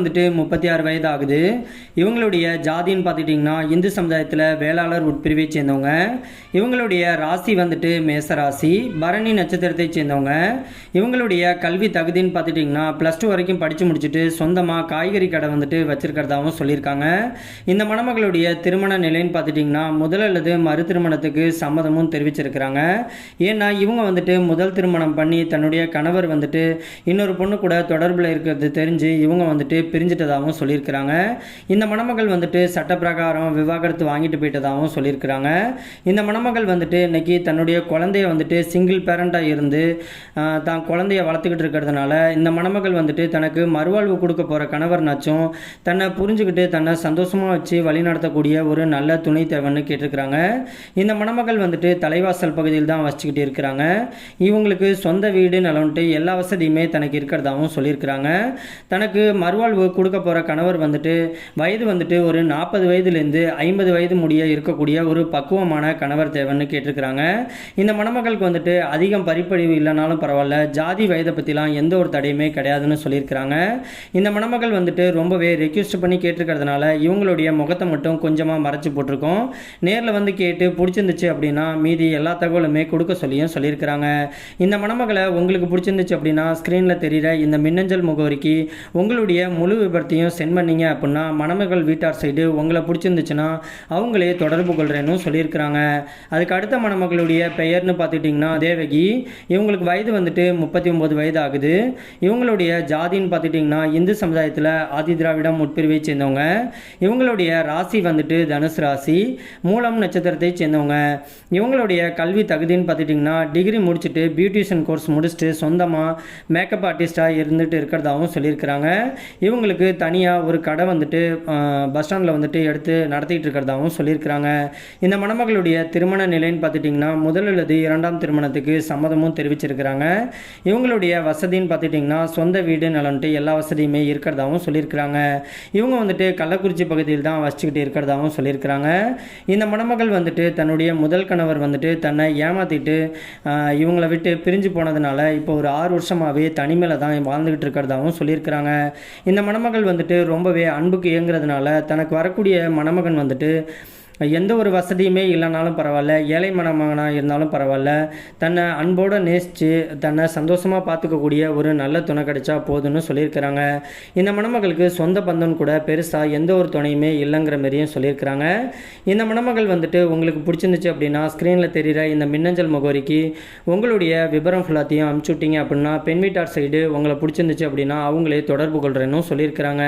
வந்துட்டு முப்பத்தி ஆறு வயது ஆகுது இவங்களுடைய ஜாதின்னு பார்த்துக்கிட்டிங்கன்னா இந்து சமுதாயத்தில் வேளாளர் உட்பிரிவை சேர்ந்தவங்க. இவங்களுடைய ராசி வந்துட்டு மேச ராசி பரணி நட்சத்திரத்தை சேர்ந்தவங்க. இவங்களுடைய கல்வி தகுதின்னு பார்த்துட்டிங்கன்னா ப்ளஸ் டூ வரைக்கும் படித்து முடிச்சுட்டு சொந்தமாக காய்கறி கடை வந்துட்டு வச்சுருக்கிறதாகவும் சொல்லியிருக்காங்க. இந்த மணமகளுடைய திருமண நிலைன்னு பார்த்துட்டிங்கன்னா முதல் அல்லது மறு திருமணத்துக்கு சம்மதமும் தெரிவிச்சிருக்கிறாங்க. ஏன்னா இவங்க வந்துட்டு முதல் திருமணம் பண்ணி தன்னுடைய கணவர் வந்துட்டு இன்னொரு பொண்ணு கூட தொடர்பில் இருக்கிறது தெரிஞ்சு இவங்க வந்துட்டு பிரிஞ்சிட்டதாகவும் சொல்லியிருக்கிறாங்க. இந்த மணமகள் வந்துட்டு சட்டப்பிரகாரம் விவாகரத்து வாங்கிட்டு போயிட்டதாகவும் சொல்லியிருக்கிறாங்க. இந்த மணமகள் வந்துட்டு இன்னைக்கு தன்னுடைய குழந்தைய வந்துட்டு சிங்கிள் பேரண்டாக இருந்து தான் குழந்தைய வளர்த்துக்கிட்டு இருக்கிறதுனால இந்த மணமகள் வந்துட்டு தனக்கு மறுவாழ்வு கொடுக்க போகிற கணவர் நச்சும் தன்னை புரிஞ்சுக்கிட்டு தன்னை சந்தோஷமாக வச்சு வழிநடத்தக்கூடிய ஒரு நல்ல துணை தேவைன்னு கேட்டிருக்கிறாங்க. இந்த மணமகள் வந்துட்டு தலைவாசல் பகுதியில் தான் வச்சுக்கிட்டு இருக்கிறாங்க. இவங்களுக்கு சொந்த வீடு நிலம்ட்டு எல்லா வசதியுமே தனக்கு இருக்கிறதாகவும் சொல்லியிருக்கிறாங்க. தனக்கு மறுவாழ்வு கொடுக்க போகிற கணவர் வந்துட்டு வயது வந்துட்டு ஒரு நாற்பது வயதுலேருந்து ஐம்பது வயது முடிய இருக்கக்கூடிய ஒரு பக்குவமான கணவர் தேவைன்னு கேட்டிருக்கிறாங்க. இந்த மணமகளுக்கு வந்துட்டு அதிகம் பரிப்பழிவு இல்லைனாலும் பரவாயில்ல. ஜாதி வயதை பற்றிலாம் எந்த ஒரு தடையுமே கிடையாதுன்னு சொல்லியிருக்கிறாங்க. இந்த மணமகள் வந்துட்டு ரொம்பவே ரெக்யூஸ்ட் பண்ணி கேட்டிருக்கிறதுனால இவங்களுடைய முகத்தை மட்டும் கொஞ்சமாக மறைச்சி போட்டிருக்கோம். நேரில் வந்து கேட்டு பிடிச்சிருந்துச்சு அப்படின்னா மீதி எல்லா தகவலுமே கொடுக்க சொல்லியும் சொல்லியிருக்கிறாங்க. இந்த மணமகளை உங்களுக்கு பிடிச்சிருந்துச்சு அப்படின்னா ஸ்க்ரீனில் தெரிகிற இந்த மின்னஞ்சல் முகவரிக்கு உங்களுடைய முழு விபரத்தையும் சென்ட் பண்ணீங்க அப்படின்னா மணமகள் வீட்டார் சைடு உங்களை பிடிச்சிருந்துச்சுன்னா அவங்களே தொடர்பு கொள்கிறேன்னு சொல்லியிருக்கிறாங்க. அதுக்கு அடுத்த மணமகளுடைய பெயர்னு பார்த்துட்டிங்கன்னா தேவகி. இவங்களுக்கு வயது வந்துட்டு முப்பத்தி ஒம்பது வயது ஆகுது இவங்களுடைய ஜாதின்னு பார்த்துட்டிங்கன்னா இந்து சமுதாயத்தில் ஆதி திராவிடம் உட்பிரிவை சேர்ந்தவங்க. இவங்களுடைய ராசி வந்துட்டு தனுசு ராசி மூலம் நட்சத்திரத்தை சேர்ந்தவங்க. இவங்களுடைய கல்வி தகுதின்னு பார்த்துட்டிங்கன்னா டிகிரி முடிச்சுட்டு பியூட்டிஷியன் கோர்ஸ் முடிச்சுட்டு சொந்தமாக மேக்கப் ஆர்டிஸ்ட்டாக இருந்துட்டு இருக்கிறதாகவும் சொல்லியிருக்கிறாங்க. இவங்களுக்கு தனியாக ஒரு கடை வந்துட்டு பஸ் ஸ்டாண்டில் வந்துட்டு எடுத்து நடத்திட்டு இருக்கிறதாகவும் சொல்லியிருக்கிறாங்க. இந்த மணமகளுடைய திருமண நிலைன்னு பார்த்துட்டிங்கன்னா முதல் அல்லது இரண்டாம் திருமணத்துக்கு சம்மதமும் தெரிவிச்சிருக்கிறாங்க. இவங்களுடைய வசதின்னு பார்த்துட்டிங்கன்னா சொந்த வீடு நலன்ட்டு எல்லா வசதியுமே இருக்கிறதாகவும் சொல்லியிருக்கிறாங்க. இவங்க வந்துட்டு கள்ளக்குறிச்சி பகுதியில் தான் வசிச்சுக்கிட்டு இருக்கிறதாகவும் சொல்லியிருக்கிறாங்க. இந்த மணமகள் வந்துட்டு தன்னுடைய முதல் கணவர் வந்துட்டு தன்னை ஏமாற்றிட்டு இவங்கள விட்டு பிரிஞ்சு போனதுனால இப்போ ஒரு ஆறு வருஷமாகவே தனிமையில் தான் வாழ்ந்துக்கிட்டு இருக்கிறதாகவும் சொல்லியிருக்கிறாங்க. இந்த மணமகள் வந்துட்டு ரொம்பவே அன்புக்கு இயங்குறதுனால தனக்கு வரக்கூடிய மணமகன் வந்துட்டு எந்த ஒரு வசதியுமே இல்லைனாலும் பரவாயில்ல. ஏழை மணமகனாக இருந்தாலும் பரவாயில்ல. தன்னை அன்போடு நேசித்து தன்னை சந்தோஷமாக பார்த்துக்கக்கூடிய ஒரு நல்ல துணை கிடைச்சா போதும்னு சொல்லியிருக்கிறாங்க. இந்த மணமகளுக்கு சொந்த பந்தம் கூட பெருசாக எந்த ஒரு துணையுமே இல்லைங்கிற மாதிரியும் சொல்லியிருக்கிறாங்க. இந்த மணமகள் வந்துட்டு உங்களுக்கு பிடிச்சிருந்துச்சு அப்படின்னா ஸ்க்ரீனில் தெரிகிற இந்த மின்னஞ்சல் முகவரிக்கு உங்களுடைய விவரம் ஃபுல்லாத்தையும் அனுப்பிச்சு விட்டீங்க அப்படின்னா பெண் வீட்டார் சைடு உங்களை பிடிச்சிருந்துச்சு அப்படின்னா அவங்களே தொடர்பு கொள்கிறேன்னு சொல்லியிருக்கிறாங்க.